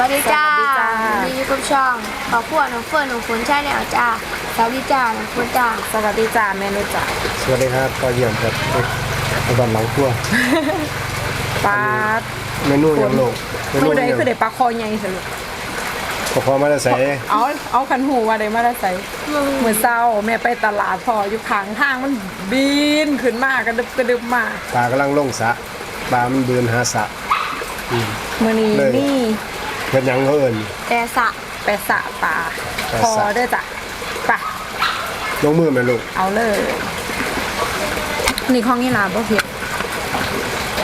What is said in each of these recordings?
วัสดีจ้าสวัสดีจ้า วันนี่อยู่กับช่องขอพวกน้องเฟิร์นน้องฝนใช่แล้วจ้าสวัสดีจ้าน้องฝนจ้าสวัสดีจ้าเมนูจ้าสวัสดีครับก็เยี่ยมครับไอ้บ้านหลังครัวปลาเมนูยังโลกเมนูผู้ใดยังคือได้ปลาคอใหญ่สรุปก็พอมาได้ใส่เอาเอาคันหูว่าได้มาได้ใส่เมื่อเช้าแม่ไปตลาดพออยู่ข้างทางมันบินขึ้นมากระดึบกระดึบมาปลากำลังลงสระปลามันเบืนหาสระมื่อนี้เลย นี่ เป็นหยังเขาเอิญแต่สะไปสระปลาไปพอสระเด้อจ้ะไปลงมือไหมลูกเอาเลย นี่ของนี่ลาบ่เผ็ด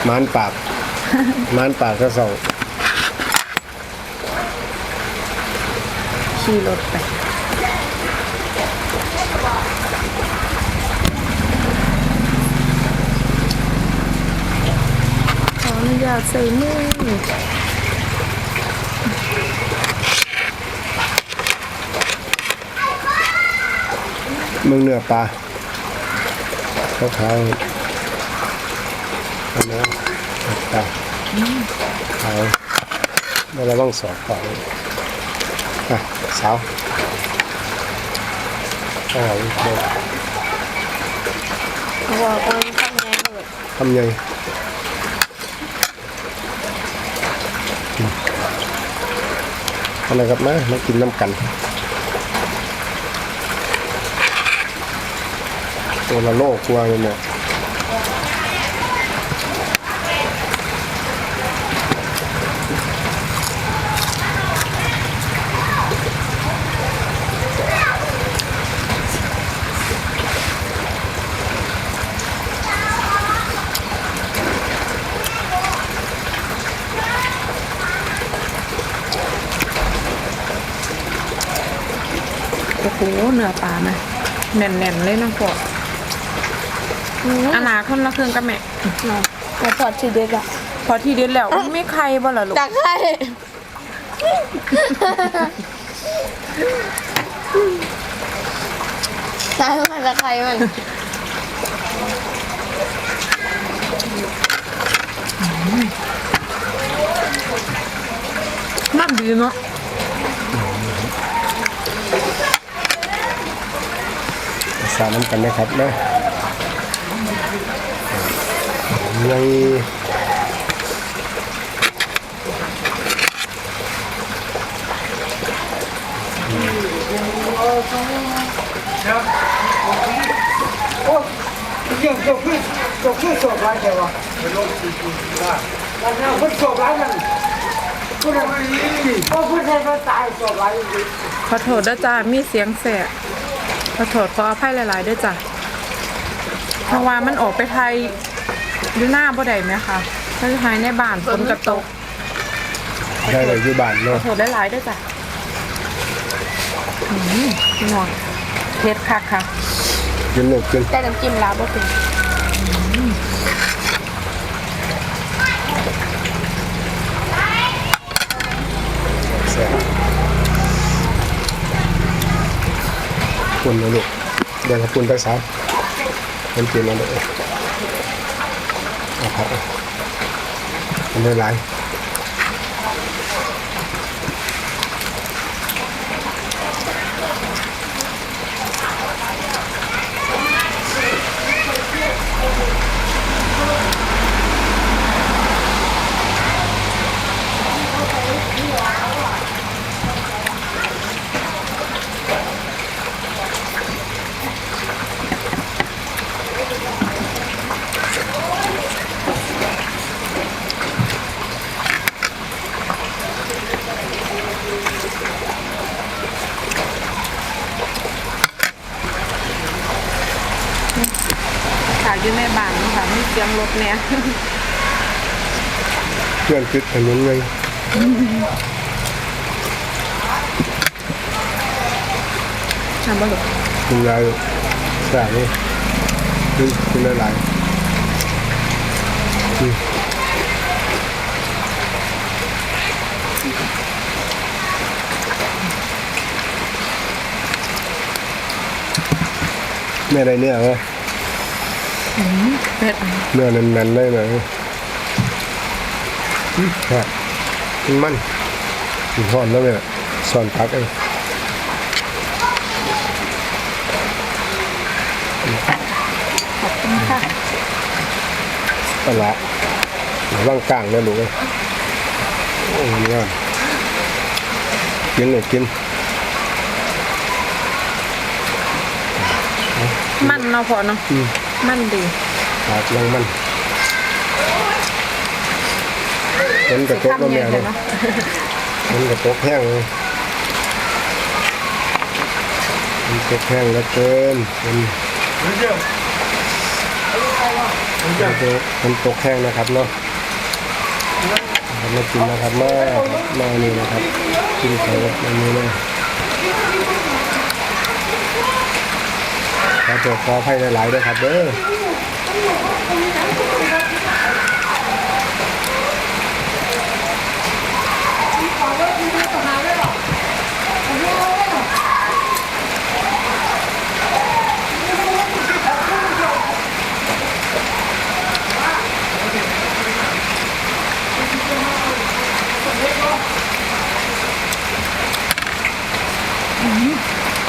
มานปากมานปากกระสองขี่รถไปขออนุญาตใส่มือ มึงเนื้อปลาเขาขาวๆอันนั้ปลาขาวแล้วเราต้องสอบก่อนอะสาวเอาวเขาบอกว่ามันทำไงเถิดทำยังอะไรครับมามากินน้ำกัน ตัวละโลกกลัวเลยเนี่ยโอ้โหเนื้อปลานะแน่นๆเลยนะพวก อานาคนละเครื่องกับแม่เนาะแต่พอชื่อเด็กอะพอทีเด็ดแล้วไม่ใครบ่ล่ะลูกจากใครใช่มาจากใครมันน่าดีเนาะสาน้ำกันนะครับนะ ยังเรื่องจบขึ้นจบขึ้นสอบร้ายแกวะเป็นโรคจริงๆได้แล้วเนี่ยคนสอบร้ายกันคนอะไรก็พูดให้เขาตายสอบร้ายจริงขอโทษด้วยจ้ามีเสียงแสบขอโทษขออภัยหลายๆด้วยจ้ะเพราะว่ามันออกไปไทย ดูหน้าบ่ได้ไหมคะก็จะหายในบ้านฝนกระตกได้เลยอยู่บ้านขอเนาะโทษหลายๆด้วยจ้ะอืมพี่น้องเผ็ดคักค่ะ กินลูกกินแต่น้ำจิ้มลาบ่เป็นแซ่บปุ่นเลยลูกเดี๋ยวเขาปุ่นไปสาวมันกินมาเลยเอาครับมันได้หลายข อยู่ในบ้านค่ะมีเสียงรถเนี่ยเพื่อนคิดถนนไงทำบ่ลูกกินหลายลูกแซ่บเลยกินกินได้หลายอืมแม่ได้เนื้อไหม เผ็ดเนื้อแน่นๆได้ไหมอืมครับมันกินห่อนแล้วเนี่ยสอนพักเองขอบคุณค่ะปลาร้าระว่างกลางนะลูกเอ้ยโอ้ยงามกินเลยกิน มันเนาะพอเนาะอื มมันดีปากยังมันมันกระตกคำก็ใหญ่แม่เลเลยยเนาะมันกระตกแห้งเลยมันตกแห้งแล้วเกินมันมันตกมันตกแห้งนะครับเนาะมากินนะครับมามานี่นะครับกินเขาแบบนี้เลย ขอตัวขอให้หลายๆด้วยครับเด้อ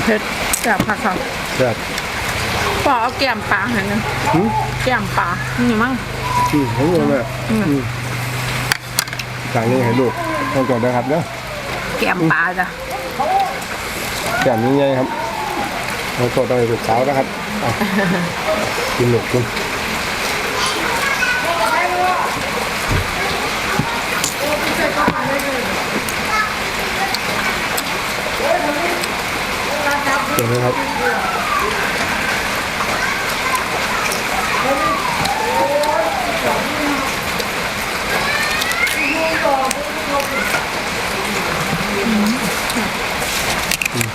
เผ็ดแซ่บค่ะค่ะแซ่บ พอเอาแก้มปลาให้หนึงหืมแก้มปลานี่มั้ง อืมผมว่าแม่อืมสั่งนี้ให้ลูกต้องก่อนนะครับเนาะแก้มปลาจ้ะแบบนี้ไงครับต้องก่อนต้องให้ลูกสาวนะครับอะกินหนุกกินเดี๋ยวนะครับ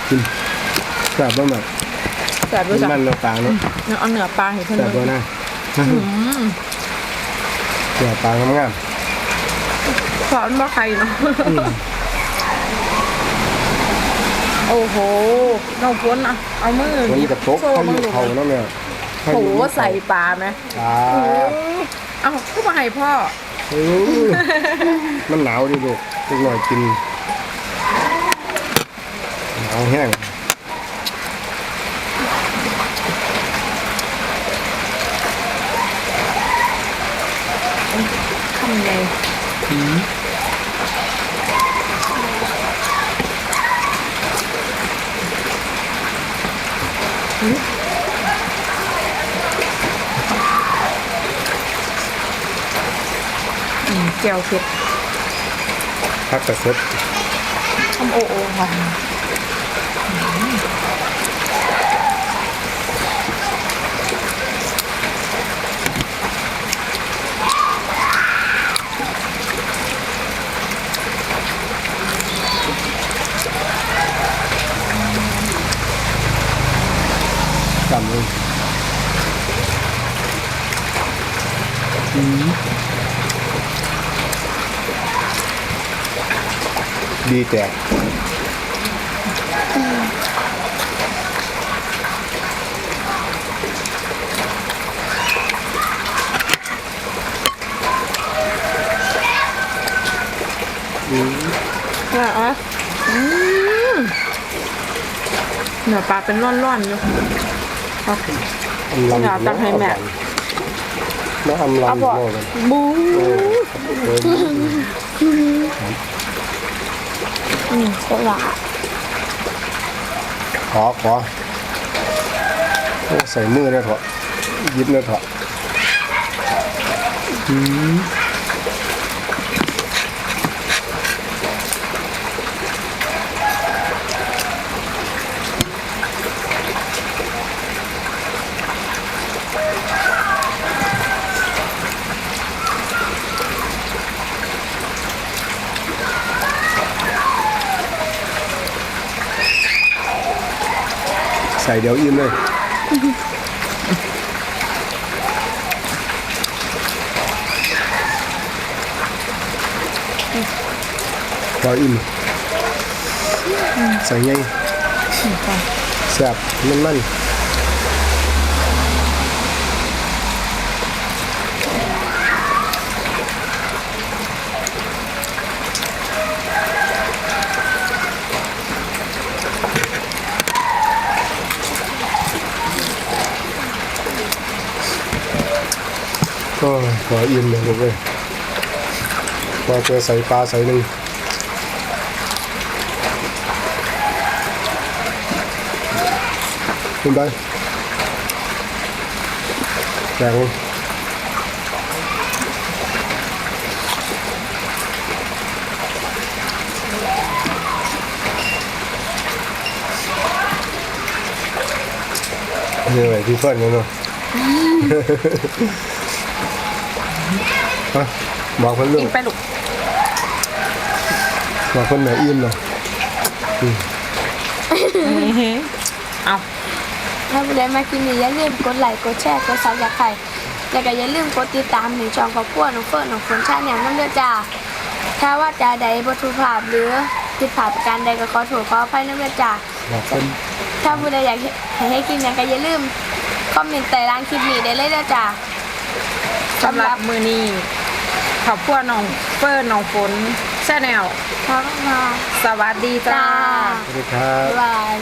กินแซ่บบ้างไหมแซ่บด้วยจ้ะมันเนื้อปลาเนาะเนื้อเอาเนื้อปลาให้เพิ่นแซ่บเลบ้างยนะเนื้อปลางามสอนบ่ใครเนาะโอ้โหน้องพ้นอะเอามือๆมันกระตกโซ่เขาอมือยู่เขาเนาะเนี่ยโหใส่ปลาไหมครับเอาเข้ามาให้พ่ออืมมันหนาวดิลูกลูกหน่อยกิน หนาวแห้งทำไงอืมแก้วเผ็ดพักกระสดทำโอโอค่ะ ดีแต่อะอะอืมเนื้อปลาเป็นร่อนๆอยู่ครับอำลำอยากตักให้แม่น้ำอำลำเอาบ่โม่กันบูเออเอืมโคลาขอขอใส่มือเลยเถอะยิบเลยเถอะอืม ส่เดี๋ยวอิ่มเลย พออิ่ม ใส่ไงแซ่บมันมัน ก็ขออิ่มเลยลูกเอ้ยว่าเจอใส่ปลาใส่หนึ่งขึ้นไปแข็งเหนื่อยที่เพื่อนกันเนาะ อะบอกเพื่อนลูอิ่กมไปลูกบอกเพื่อนไหนอิ่มเนาะเอาถ้าผู้ใดมากินนี่อย่าลืมกดไลค์กดแชร์กดซับสไครต์แล้วก็อย่าลืมกดติดตามหนึ่งช่องครอบครัวน้องเฟิร์นน้องฝนชาแนลนั่นเด้อจ้าถ้าว่าจะใดบ่ถูกภาพหรือผิดพลาดประการใดก็ขอโทษขออภัยนั่นเด้อจ้า บอกเพื่อนถ้าผู้ใดอยากให้ให้คลิปนี้ก็อย่าลืมคอมเมนต์ใต้ล่างคลิปนี้ได้เลยเด้อจ้า สำหรับมือนี้ขอบคุณน้องเฟิร์นน้องฝนชาแนลครับมาสวัสดีจ้าจ้า สวัสดีครับบ๊ายบาย